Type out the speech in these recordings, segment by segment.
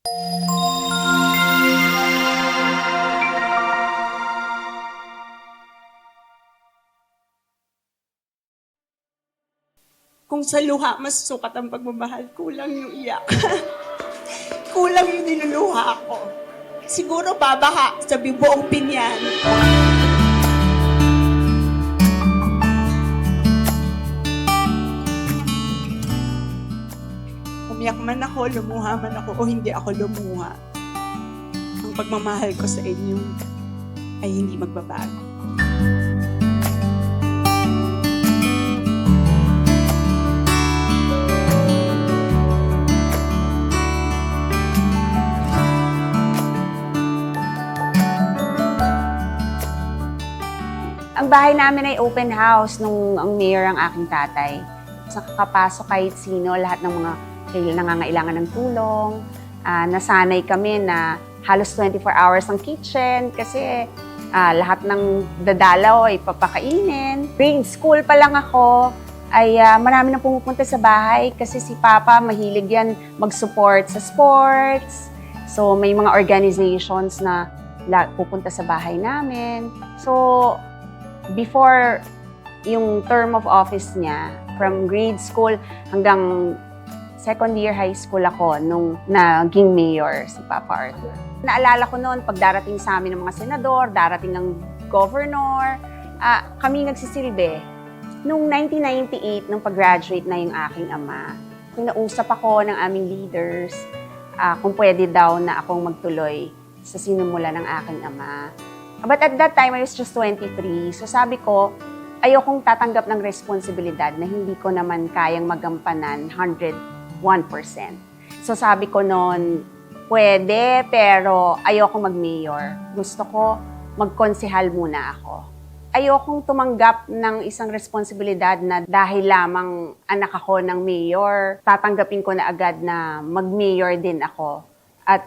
Kung sa luha mas sukat ang pagmamahal, kulang yung iyak. kulang yung niluluha ko. Siguro babaha sa bibuong pinyan. Umiyak man ako, lumuha man ako, o hindi ako lumuha. Ang pagmamahal ko sa inyo ay hindi magbabago. Ang bahay namin ay open house nung ang mayor ang aking tatay. Sa kakapasok kahit sino, lahat ng mga nangangailangan ng tulong. Ah, nasanay kami na halos 24 hours ang kitchen kasi ah, lahat ng dadalaw ay papakainin. Grade school pa lang ako, ay ah, marami na pumupunta sa bahay kasi si Papa mahilig yan mag-support sa sports. So may mga organizations na pupunta sa bahay namin. So before yung term of office niya, from grade school hanggang second year high school ako nung naging mayor si Papa Arthur. Naalala ko noon, pag darating sa amin ng mga senador, darating ng governor, ah, kami nagsisilbi. Noong 1998, nung pag-graduate na yung aking ama, kinausap ako ng aming leaders ah, kung pwede daw na akong magtuloy sa sinumula ng aking ama. But at that time, I was just 23. So sabi ko, ayokong tatanggap ng responsibilidad na hindi ko naman kayang magampanan 101%. So sabi ko noon, pwede, pero ayokong mag-mayor. Gusto ko magkonsehal muna ako. Ayokong tumanggap ng isang responsibilidad na dahil lamang anak ako ng mayor, tatanggapin ko na agad na mag-mayor din ako. At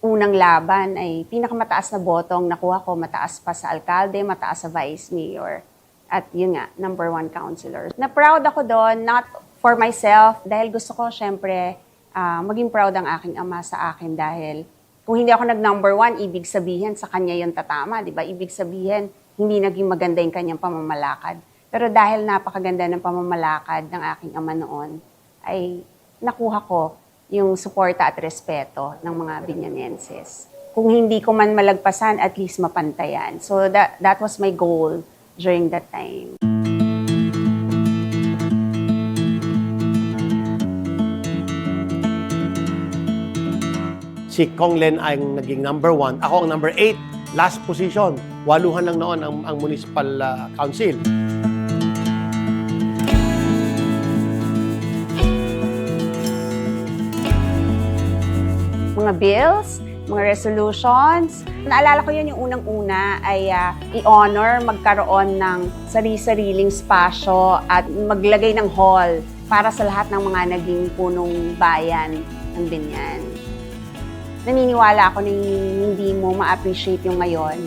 unang laban ay pinakamataas na botong nakuha ko, mataas pa sa alkalde, mataas sa vice mayor. At yun nga, number one counselor. Na-proud ako doon, not for myself, dahil gusto ko, syempre, ah, maging proud ang aking ama sa akin dahil kung hindi ako nag-number one, ibig sabihin sa kanya yung tatama, di ba? Ibig sabihin, hindi naging maganda yung kanyang pamamalakad. Pero dahil napakaganda ng pamamalakad ng aking ama noon, ay nakuha ko yung suporta at respeto ng mga Binyanenses. Kung hindi ko man malagpasan, at least mapantayan. So that, that was my goal during that time. Si Kong Len ay ang naging number one. Ako ang number eight. Last position. Waluhan lang noon ang, ang municipal ah, council. mga bills, mga resolutions. Naalala ko yun yung unang-una ay ah, i-honor magkaroon ng sarili-sariling spasyo at maglagay ng hall para sa lahat ng mga naging punong bayan ng Binyan. Naniniwala ako na hindi mo ma-appreciate yung ngayon.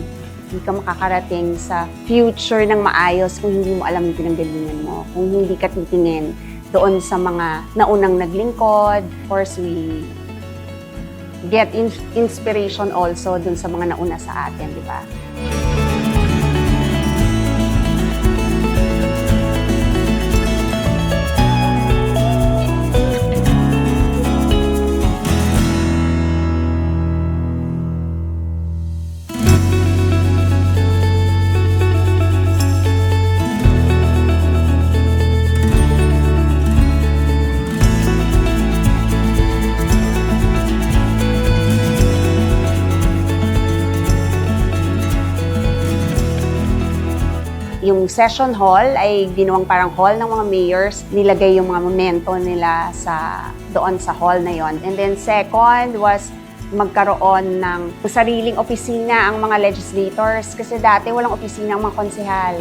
Hindi ka makakarating sa future ng maayos kung hindi mo alam yung pinanggalingan mo. Kung hindi ka titingin doon sa mga naunang naglingkod. Of course, we get in- inspiration also dun sa mga nauna sa atin, di ba? Session hall ay ginawang parang hall ng mga mayors. Nilagay yung mga momento nila sa doon sa hall na yon. And then second was magkaroon ng sariling opisina ang mga legislators kasi dati walang opisina ang mga konsehal.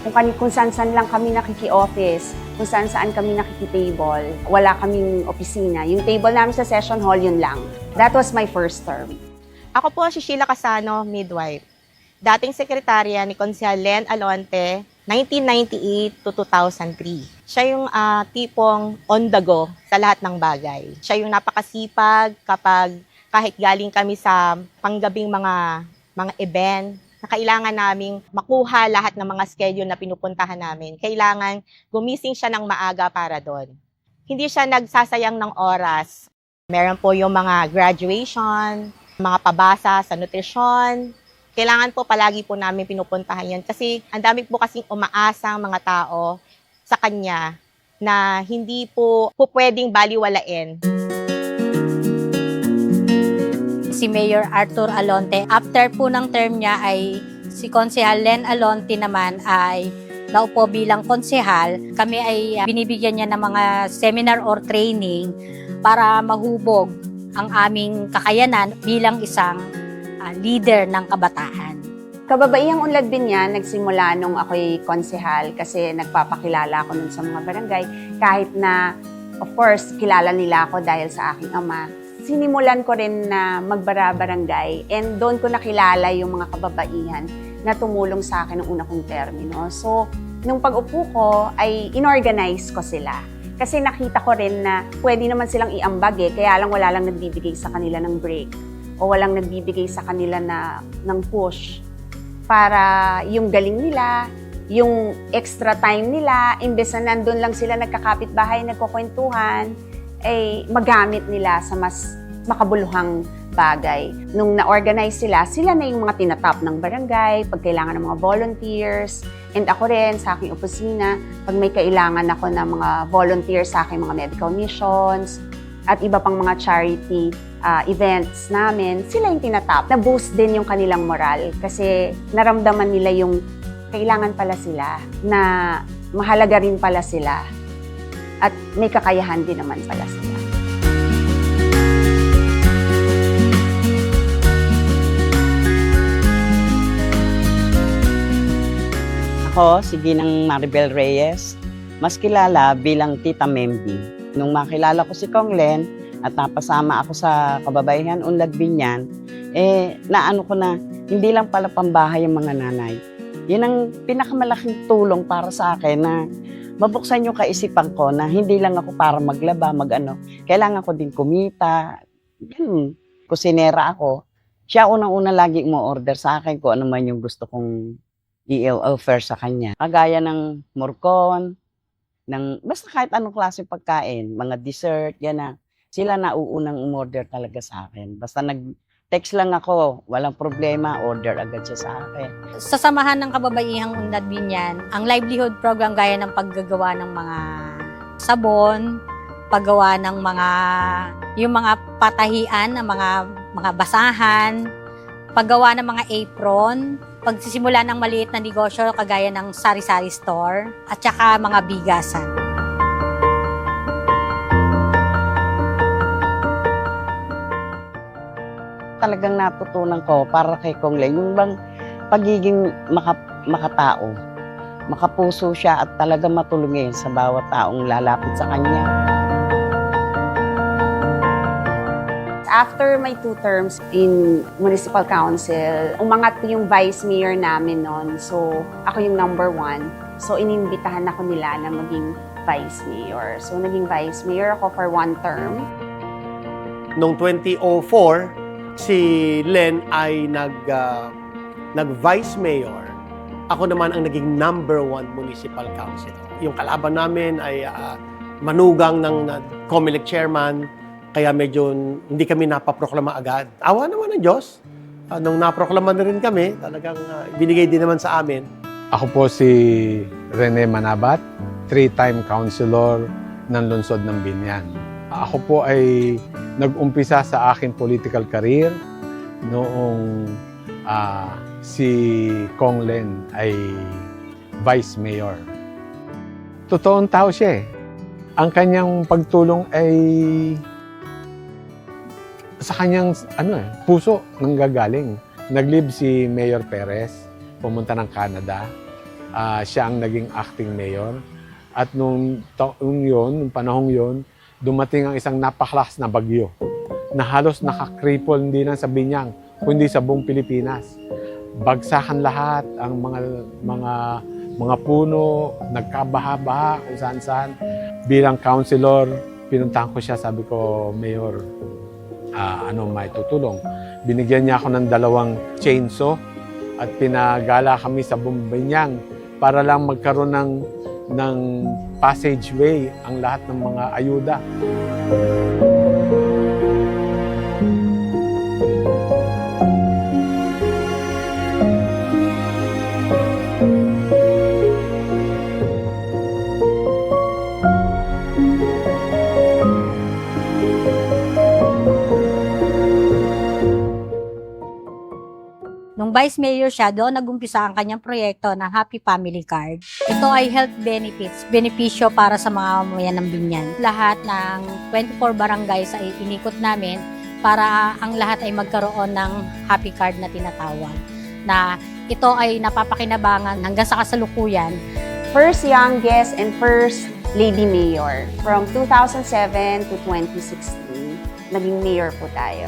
Kung, kan- kung saan-saan lang kami nakiki-office, kung saan-saan kami nakiki-table, wala kaming opisina. Yung table namin sa session hall, yun lang. That was my first term. Ako po si Sheila Casano, midwife. Dating sekretarya ni Konsehal Len Alonte 1998 to 2003. Siya yung ah, tipong on the go sa lahat ng bagay. Siya yung napakasipag kapag kahit galing kami sa panggabing mga mga event na kailangan naming makuha lahat ng mga schedule na pinupuntahan namin. Kailangan gumising siya ng maaga para doon. Hindi siya nagsasayang ng oras. Meron po yung mga graduation, mga pabasa sa nutrisyon, kailangan po palagi po namin pinupuntahan yan kasi ang dami po kasing umaasang mga tao sa kanya na hindi po, po pwedeng baliwalain. si Mayor Arthur Alonte. After po ng term niya ay si Konsehal Len Alonte naman ay naupo bilang konsehal. Kami ay uh, binibigyan niya ng mga seminar or training para mahubog ang aming kakayanan bilang isang uh, leader ng kabataan. Kababaihang unlad din yan, nagsimula nung ako'y konsehal kasi nagpapakilala ako nun sa mga barangay. Kahit na, of course, kilala nila ako dahil sa aking ama. Sinimulan ko rin na magbara-barangay and doon ko nakilala yung mga kababaihan na tumulong sa akin ng una kong termino. So, nung pag-upo ko, ay inorganize ko sila. Kasi nakita ko rin na pwede naman silang iambag eh, kaya lang wala lang nagbibigay sa kanila ng break o walang nagbibigay sa kanila na ng push para yung galing nila, yung extra time nila, imbes na nandun lang sila nagkakapit bahay, nagkukwentuhan, ay magamit nila sa mas makabuluhang bagay. Nung na-organize sila, sila na yung mga tinatap ng barangay, pag kailangan ng mga volunteers, and ako rin sa aking opisina, pag may kailangan ako ng mga volunteers sa aking mga medical missions, at iba pang mga charity ah, events namin, sila yung tinatap. Na-boost din yung kanilang moral kasi naramdaman nila yung kailangan pala sila, na mahalaga rin pala sila, at may kakayahan din naman pala sila. Ako, si Ginang Maribel Reyes, mas kilala bilang Tita Membi. Nung makilala ko si Kong Len at napasama ako sa Kababayan Unlad Binyan, eh, naano ko na, hindi lang pala pambahay yung mga nanay. Yun ang pinakamalaking tulong para sa akin na mabuksan yung kaisipan ko na hindi lang ako para maglaba, magano. Kailangan ko din kumita. Yan, kusinera ako. Siya unang-una lagi mo order sa akin kung ano man yung gusto kong i-offer sa kanya. Kagaya ng morcon, ng basta kahit anong klase pagkain, mga dessert, yan na. Sila na uunang umorder talaga sa akin. Basta nag-text lang ako, walang problema, order agad siya sa akin. Sa samahan ng kababaihang unlad binyan, ang livelihood program gaya ng paggagawa ng mga sabon, paggawa ng mga yung mga patahian ng mga mga basahan, paggawa ng mga apron, pagsisimula ng maliit na negosyo kagaya ng sari-sari store, at saka mga bigasan. Talagang natutunan ko para kay Kong Len, yung bang pagiging maka, makatao. Makapuso siya at talaga matulungin sa bawat taong lalapit sa kanya. After my two terms in municipal council, umangat yung vice mayor namin noon. So, ako yung number one. So, inimbitahan ako nila na maging vice mayor. So, naging vice mayor ako for one term. Noong 2004, si Len ay nag, ah, nag-vice mayor. Ako naman ang naging number one municipal councilor. Yung kalaban namin ay ah, manugang ng uh, COMELEC chairman, kaya medyo hindi kami napaproklama agad. Awa naman ng Diyos. Ah, nung naproklama na rin kami, talagang ah, binigay din naman sa amin. Ako po si Rene Manabat, three-time councilor ng lungsod ng Binyan. Ako po ay nag-umpisa sa aking political career noong ah, si Kong Len ay vice mayor. Totoong tao siya eh. Ang kanyang pagtulong ay sa kanyang ano eh, puso nang gagaling. Naglib si Mayor Perez, pumunta ng Canada. Ah, siya ang naging acting mayor. At nung taong yun, nung panahong yun, dumating ang isang napaklakas na bagyo na halos nakakripol hindi lang sa Binyang, kundi sa buong Pilipinas. Bagsakan lahat ang mga mga mga puno, nagkabaha-baha kung saan-saan. Bilang councilor, pinuntahan ko siya, sabi ko, Mayor, ah, ano may tutulong. Binigyan niya ako ng dalawang chainsaw at pinagala kami sa Bumbayang para lang magkaroon ng, ng passageway ang lahat ng mga ayuda. Nung vice mayor siya, doon nagumpisa ang kanyang proyekto na Happy Family Card. Ito ay health benefits, benepisyo para sa mga mamayan ng Binyan. Lahat ng 24 barangays ay inikot namin para ang lahat ay magkaroon ng happy card na tinatawag. Na ito ay napapakinabangan hanggang sa kasalukuyan First youngest and first lady mayor. From 2007 to 2016, naging mayor po tayo.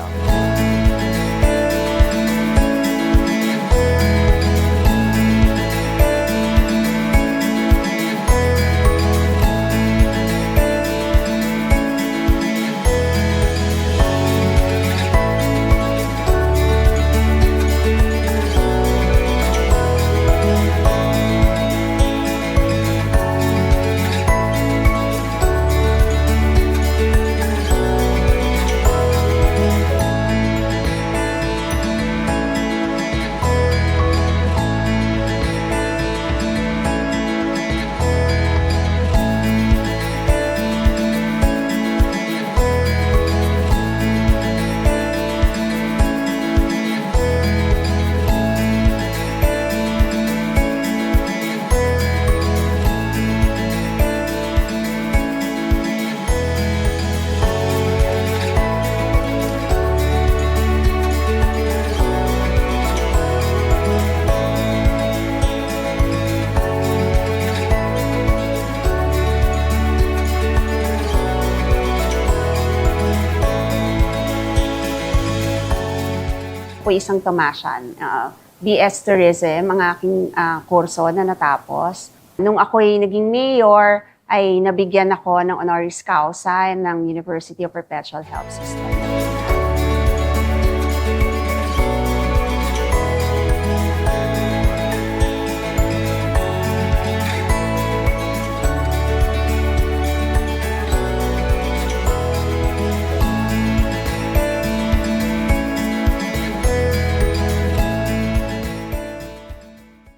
Isang Tomasian. Uh, BS Tourism, ang aking ah, kurso na natapos. Nung ako'y naging mayor, ay nabigyan ako ng honoris causa ng University of Perpetual Health System.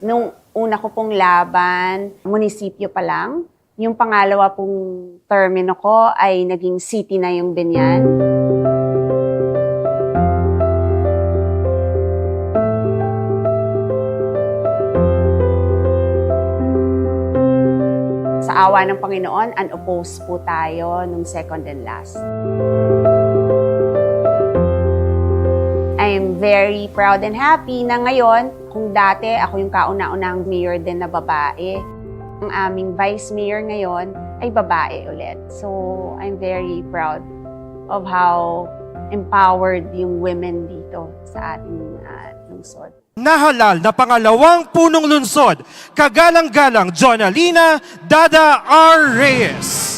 Nung una ko pong laban, munisipyo pa lang. Yung pangalawa pong termino ko ay naging city na yung Binyan. Sa awa ng Panginoon, unopposed po tayo nung second and last. I'm very proud and happy na ngayon, kung dati ako yung kauna-unang mayor din na babae, ang aming vice mayor ngayon ay babae ulit. So, I'm very proud of how empowered yung women dito sa ating uh, lungsod. Nahalal na pangalawang punong lungsod, kagalang-galang Jonalina Dada R. Reyes.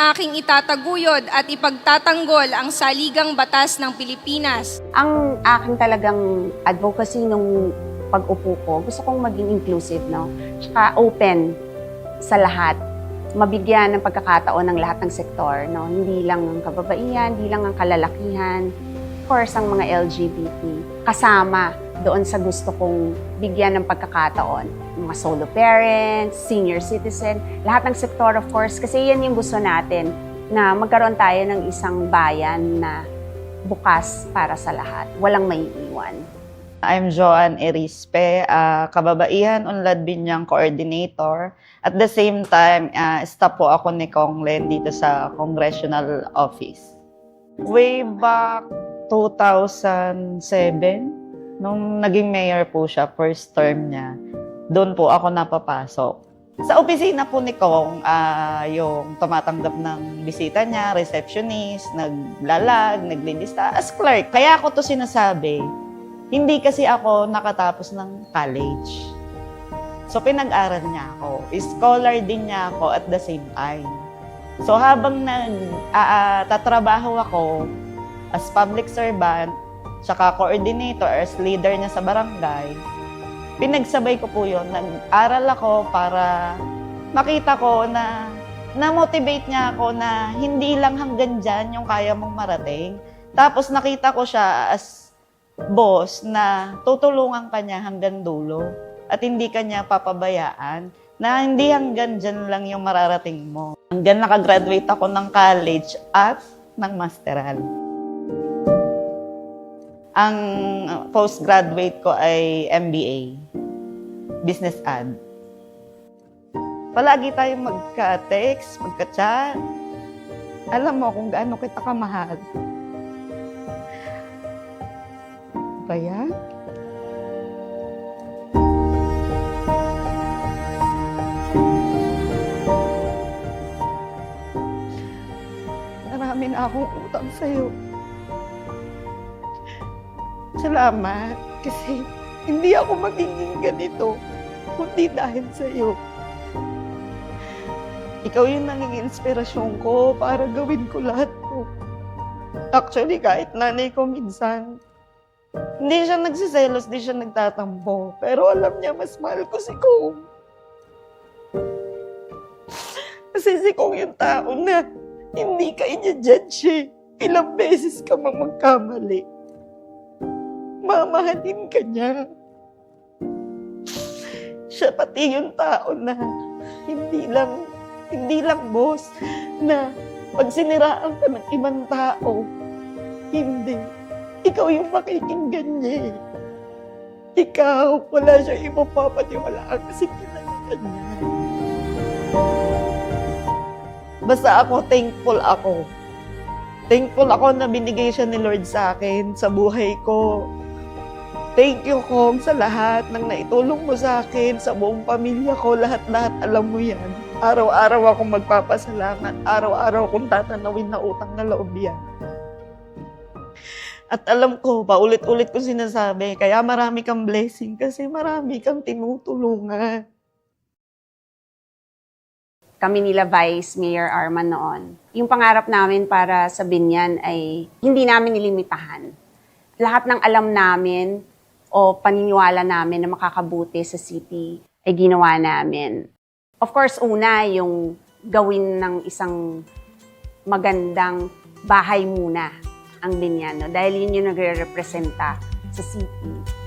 Aking itataguyod at ipagtatanggol ang saligang batas ng Pilipinas. Ang aking talagang advocacy nung pag-upo ko, gusto kong maging inclusive, no? Tsaka open sa lahat. Mabigyan ng pagkakataon ng lahat ng sektor, no? Hindi lang ang kababaihan, hindi lang ang kalalakihan, of course, ang mga LGBT. Kasama doon sa gusto kong bigyan ng pagkakataon. Mga solo parents, senior citizen, lahat ng sektor, of course, kasi yan yung gusto natin, na magkaroon tayo ng isang bayan na bukas para sa lahat. Walang maiiwan. I'm Joan Erispe, ah, kababaihan unlad binyang coordinator. At the same time, ah, staff po ako ni Kong Len dito sa congressional office. Way back 2007, nung naging mayor po siya, first term niya, doon po ako napapasok. Sa opisina po ni Kong, ah, yung tumatanggap ng bisita niya, receptionist, naglalag, naglilista, as clerk. Kaya ako to sinasabi, hindi kasi ako nakatapos ng college. So pinag-aral niya ako. Scholar din niya ako at the same time. So habang nag ah, tatrabaho ako as public servant, saka coordinator, as leader niya sa barangay, pinagsabay ko po yun. Nag-aral ako para makita ko na na-motivate niya ako na hindi lang hanggang dyan yung kaya mong marating. Tapos nakita ko siya as boss na tutulungan ka niya hanggang dulo at hindi ka niya papabayaan na hindi hanggang dyan lang yung mararating mo. Hanggang nakagraduate ako ng college at ng masteral. Ang postgraduate ko ay MBA, Business Ad. Palagi tayong magka-text, magka-chat. Alam mo kung gaano kita kamahal. Ba yan? Marami na akong utang sa'yo. Salamat kasi hindi ako magiging ganito kundi dahil sa'yo. Ikaw yung naging inspirasyon ko para gawin ko lahat to. Actually, kahit nanay ko minsan, hindi siya nagsiselos, hindi siya nagtatampo. Pero alam niya, mas mahal ko si Kong. Kasi si Kong yung tao na hindi ka i-judge eh. Ilang beses ka mang magkamali. Mamahalin ka niya. Siya pati yung tao na hindi lang, hindi lang boss, na pag siniraan ka ng ibang tao, hindi. Ikaw yung makikinggan niya eh. Ikaw, wala siya ipapapatiwalaan kasi kilala ka niya. Basta ako, thankful ako. Thankful ako na binigay siya ni Lord sa akin, sa buhay ko. Thank you, Kong, sa lahat ng naitulong mo sa akin, sa buong pamilya ko, lahat-lahat alam mo yan. Araw-araw akong magpapasalamat, araw-araw akong tatanawin na utang na loob yan. At alam ko, paulit-ulit ko sinasabi, kaya marami kang blessing kasi marami kang tinutulungan. kami nila Vice Mayor Arman noon. Yung pangarap namin para sa Binyan ay hindi namin nilimitahan. Lahat ng alam namin o paniniwala namin na makakabuti sa city ay ginawa namin. Of course, una, yung gawin ng isang magandang bahay muna ang Binyan. No? Dahil yun yung nagre-representa sa city.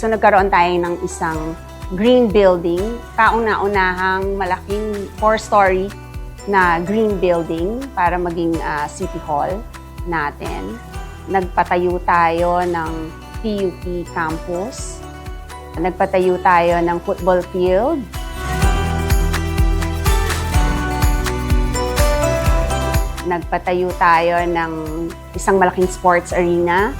So nagkaroon tayo ng isang green building, kauna-unahang malaking four-story na green building para maging ah, city hall natin. Nagpatayo tayo ng PUP campus. Nagpatayo tayo ng football field. Nagpatayo tayo ng isang malaking sports arena.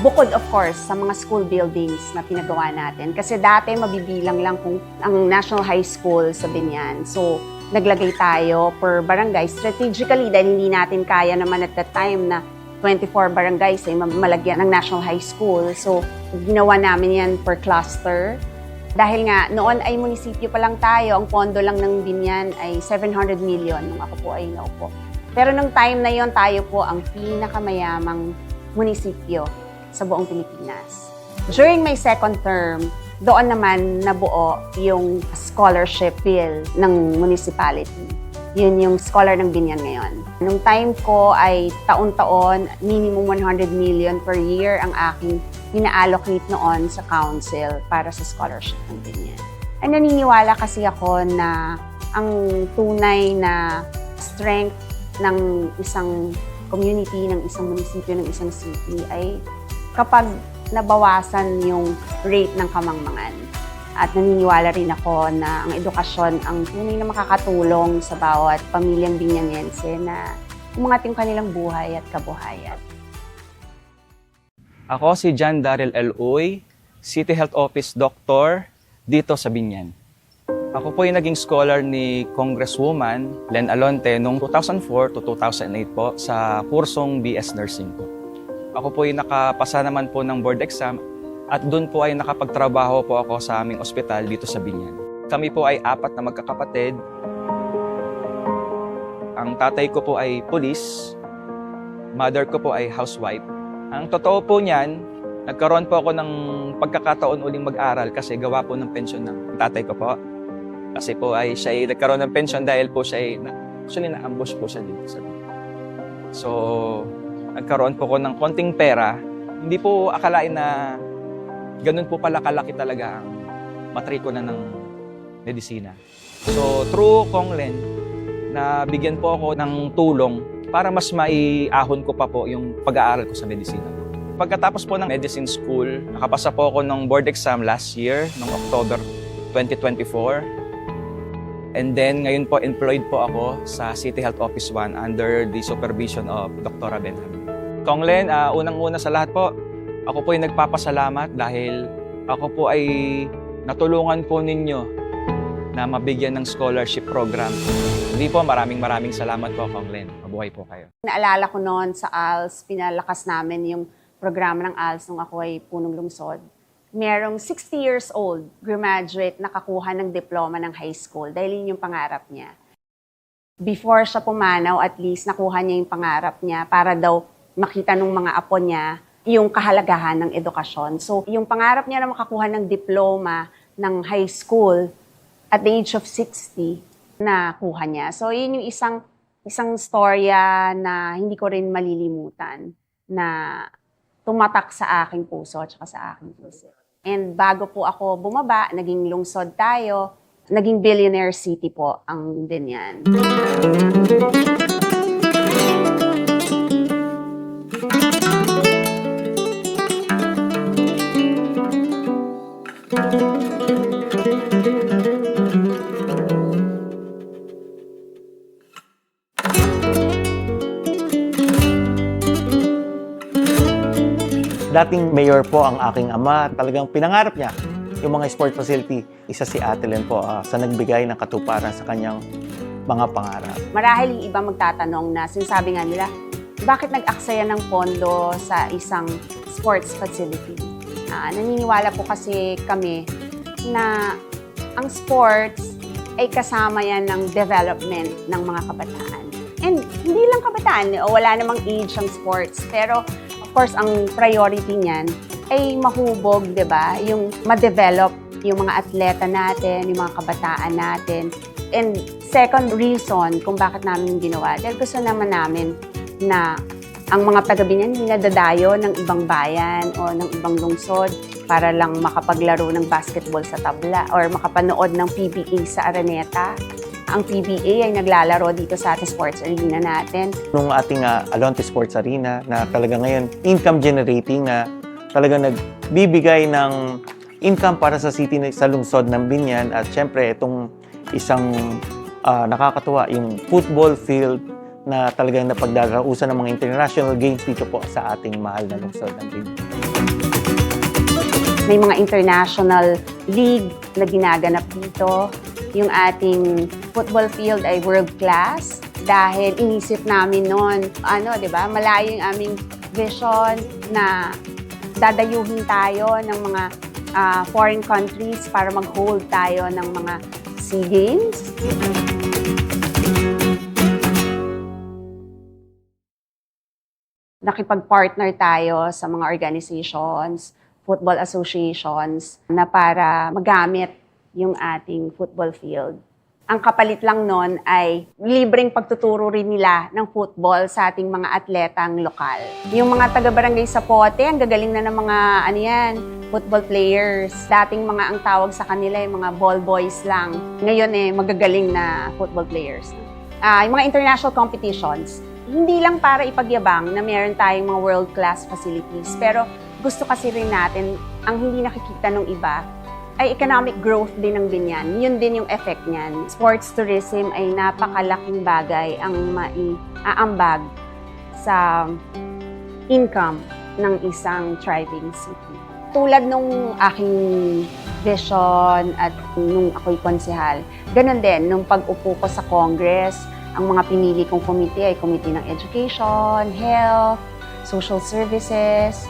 Bukod of course sa mga school buildings na pinagawa natin. Kasi dati mabibilang lang kung ang National High School sa Binyan. So, naglagay tayo per barangay strategically dahil hindi natin kaya naman at that time na 24 barangays ay ma- malagyan ng National High School. So, ginawa namin yan per cluster. Dahil nga, noon ay munisipyo pa lang tayo, ang pondo lang ng Binyan ay 700 million nung ako po ay naupo. Pero nung time na yon tayo po ang pinakamayamang munisipyo sa buong Pilipinas. During my second term, doon naman nabuo yung scholarship bill ng municipality. Yun yung scholar ng Binyan ngayon. Nung time ko ay taon-taon, minimum 100 million per year ang aking ina-allocate noon sa council para sa scholarship ng Binyan. Ay naniniwala kasi ako na ang tunay na strength ng isang community, ng isang munisipyo, ng isang city ay kapag nabawasan yung rate ng kamangmangan. At naniniwala rin ako na ang edukasyon ang tunay na makakatulong sa bawat pamilyang binyangense na umangat yung kanilang buhay at kabuhayan. Ako si John Daryl L. Uy, City Health Office Doctor dito sa Binyan. Ako po yung naging scholar ni Congresswoman Len Alonte noong 2004 to 2008 po sa kursong BS Nursing po. Ako po yung nakapasa naman po ng board exam at doon po ay nakapagtrabaho po ako sa aming ospital dito sa Binyan. Kami po ay apat na magkakapatid. Ang tatay ko po ay police, mother ko po ay housewife, ang totoo po niyan, nagkaroon po ako ng pagkakataon uling mag-aral kasi gawa po ng pensyon ng tatay ko po. Kasi po ay siya ay nagkaroon ng pensyon dahil po siya ay, actually na-ambush po siya dito sa So, nagkaroon po ko ng konting pera. Hindi po akalain na ganun po pala kalaki talaga ang matrikula ng medisina. So, through Konglen, na bigyan po ako ng tulong para mas maiahon ko pa po yung pag-aaral ko sa medisina. Pagkatapos po ng medicine school, nakapasa po ako ng board exam last year, noong October 2024. And then ngayon po employed po ako sa City Health Office 1 under the supervision of Dr. Benjamin. Kong Len, ah, unang-una sa lahat po, ako po ay nagpapasalamat dahil ako po ay natulungan po ninyo na mabigyan ng scholarship program. Hindi po, maraming maraming salamat po, Kong Len. Mabuhay po kayo. Naalala ko noon sa ALS, pinalakas namin yung programa ng ALS nung ako ay punong lungsod. Merong 60 years old, graduate, nakakuha ng diploma ng high school dahil yun yung pangarap niya. Before siya pumanaw, at least nakuha niya yung pangarap niya para daw makita nung mga apo niya yung kahalagahan ng edukasyon. So, yung pangarap niya na makakuha ng diploma ng high school at the age of 60, nakuha niya. So, yun yung isang isang storya na hindi ko rin malilimutan na tumatak sa aking puso at sa aking puso. And bago po ako bumaba, naging lungsod tayo, naging billionaire city po ang Binyan. Dating mayor po ang aking ama, talagang pinangarap niya yung mga sport facility. Isa si Ate Len po ah, sa nagbigay ng katuparan sa kanyang mga pangarap. Marahil yung iba magtatanong na sinasabi nga nila, bakit nag-aksaya ng pondo sa isang sports facility? Ah, naniniwala po kasi kami na ang sports ay kasama yan ng development ng mga kabataan. And hindi lang kabataan, o wala namang age ang sports, pero course, ang priority niyan ay mahubog, di ba? Yung ma-develop yung mga atleta natin, yung mga kabataan natin. And second reason kung bakit namin ginawa, dahil gusto naman namin na ang mga taga-Binyan nadadayo ng ibang bayan o ng ibang lungsod para lang makapaglaro ng basketball sa tabla or makapanood ng PBA sa Araneta. Ang PBA ay naglalaro dito sa ating sports arena natin. Nung ating ah, Alonte Sports Arena na talaga ngayon income generating na talaga nagbibigay ng income para sa city sa lungsod ng Binyan at syempre itong isang ah, nakakatuwa yung football field na talagang napagdarausan ng mga international games dito po sa ating mahal na lungsod ng Binyan. May mga international league na ginaganap dito. Yung ating football field ay world class dahil inisip namin noon, ano, 'di ba? Malayo yung aming vision na dadayuhin tayo ng mga ah, foreign countries para mag-hold tayo ng mga SEA Games. Nakipag-partner tayo sa mga organizations, football associations na para magamit yung ating football field. Ang kapalit lang nun ay libreng pagtuturo rin nila ng football sa ating mga atletang lokal. Yung mga taga-barangay sa Pote, ang gagaling na ng mga ano yan, football players. Dating mga ang tawag sa kanila yung mga ball boys lang. Ngayon eh, magagaling na football players. Ah, yung mga international competitions, hindi lang para ipagyabang na meron tayong mga world-class facilities, pero gusto kasi rin natin, ang hindi nakikita ng iba, ay economic growth din ng binyan. Yun din yung effect niyan. Sports tourism ay napakalaking bagay ang maiaambag sa income ng isang thriving city. Tulad nung aking vision at nung ako'y konsehal, ganun din, nung pag-upo ko sa Congress, ang mga pinili kong committee ay committee ng education, health, social services,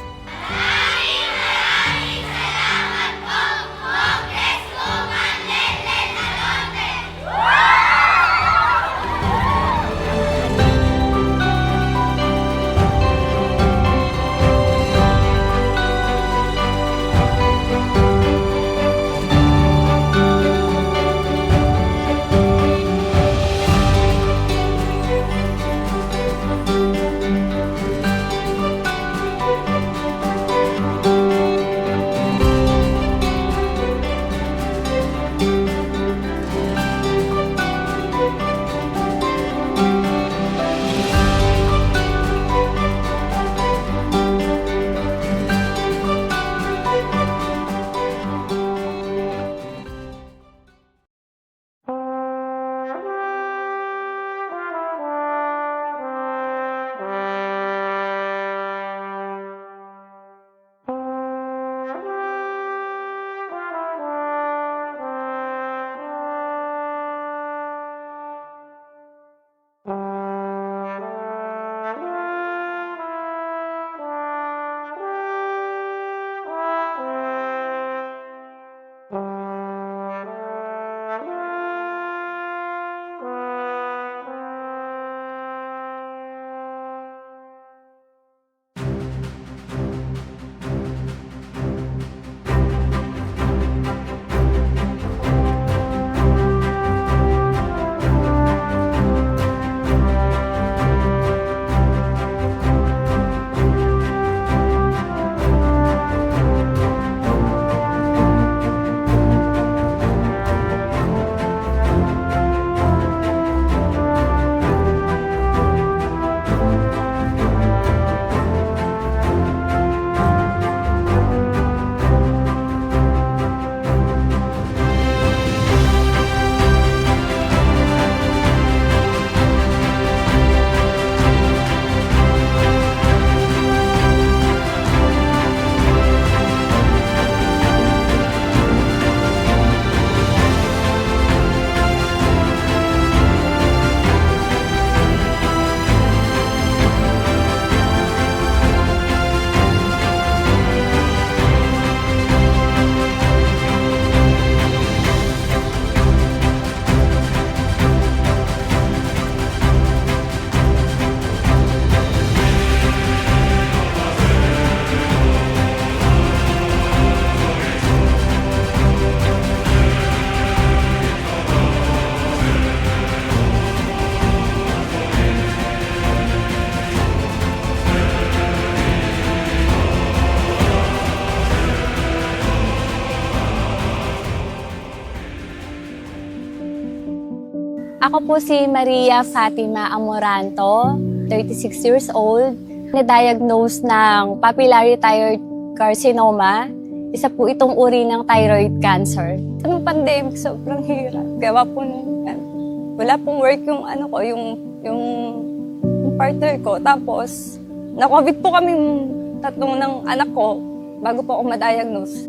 si Maria Fatima Amoranto, 36 years old. Na-diagnose ng papillary thyroid carcinoma. Isa po itong uri ng thyroid cancer. Anong pandemic, sobrang hirap. Gawa po nun, wala pong work yung ano ko, yung, yung, yung partner ko. Tapos, na-COVID po kami tatlong ng anak ko bago po ako ma-diagnose.